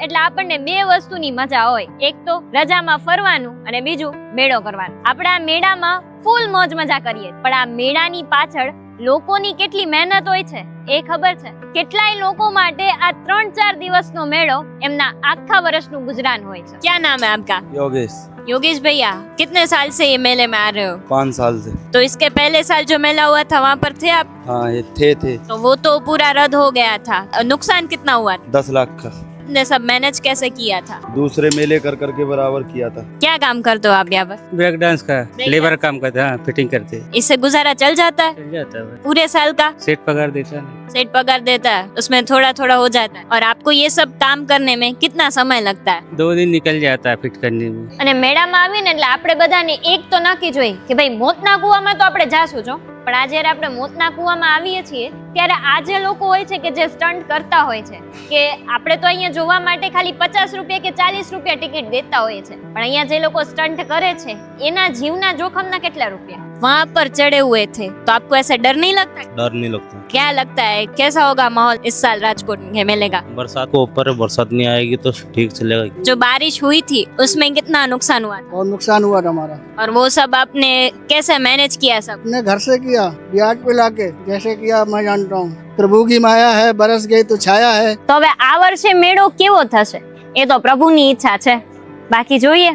એટલે આપણને બે વસ્તુની મજા હોય એક તો રજામાં ફરવાનું અને બીજું મેળો કરવાનો આપણે આ મેળામાં ફૂલ મોજ મજા કરીએ પણ આ મેળાની પાછળ લોકોની કેટલી મહેનત હોય છે એ ખબર છે કેટલાય લોકો માટે આ ત્રણ ચાર દિવસનો મેળો એમના આખા વર્ષનું ગુજરાન હોય છે क्या नाम है आपका योगेश योगेश भैया कितने साल से ये मेले में आ रहे हो पाँच साल से तो इसके पहले साल जो मेला हुआ था वहाँ पर थे आप हाँ ये थे थे तो वो तो पूरा रद्द हो गया था नुकसान कितना हुआ था दस लाख का ने सब मैनेज कैसे किया था दूसरे मेले कर करके बराबर किया था क्या काम करते हो आप यहाँ पर ब्रेक डांस का Break लेबर dance? काम करते हैं हाँ, फिटिंग करते हैं इससे गुजारा चल जाता है चल जाता है बस। पूरे साल का सेट पगार देता है ना। सेट पगार देता है उसमें थोड़ा थोड़ा हो जाता है और आपको ये सब काम करने में कितना समय लगता है दो दिन निकल जाता है फिट करने में અને મેળામાં આવીને એટલે આપણે બધાને એક તો નક્કી જોઈએ કે ભાઈ મોતના કૂવામાં તો આપણે જાશું જો પણ આ જ્યારે આપણે મોતના કૂવામાં આવીએ છીએ ત્યારે આ જે લોકો હોય છે કે જે સ્ટન્ટ કરતા હોય છે કે આપણે તો અહીંયા જોવા માટે ખાલી પચાસ રૂપિયા કે ચાલીસ રૂપિયા ટિકિટ દેતા હોઈએ છે પણ અહીંયા જે લોકો સ્ટન્ટ કરે છે એના જીવના જોખમના કેટલા રૂપિયા वहाँ पर चढ़े हुए थे तो आपको ऐसा डर नहीं लगता डर नहीं लगता क्या लगता है कैसा होगा माहौल इस साल राजकोट के मेले का बरसात को ऊपर है, बरसात नहीं आएगी तो ठीक चलेगा जो बारिश हुई थी उसमें कितना नुकसान हुआ था और नुकसान हुआ था हमारा और वो सब आपने कैसे मैनेज किया सब अपने घर से किया ब्याज पे लाके जैसे किया मैं માન રહું પ્રભુની માયા હે બરસ ગઈ તો છાયા હે તો હવે આ વર્ષે મેળો કેવો થશે એ તો પ્રભુની ઈચ્છા છે બાકી જોઈએ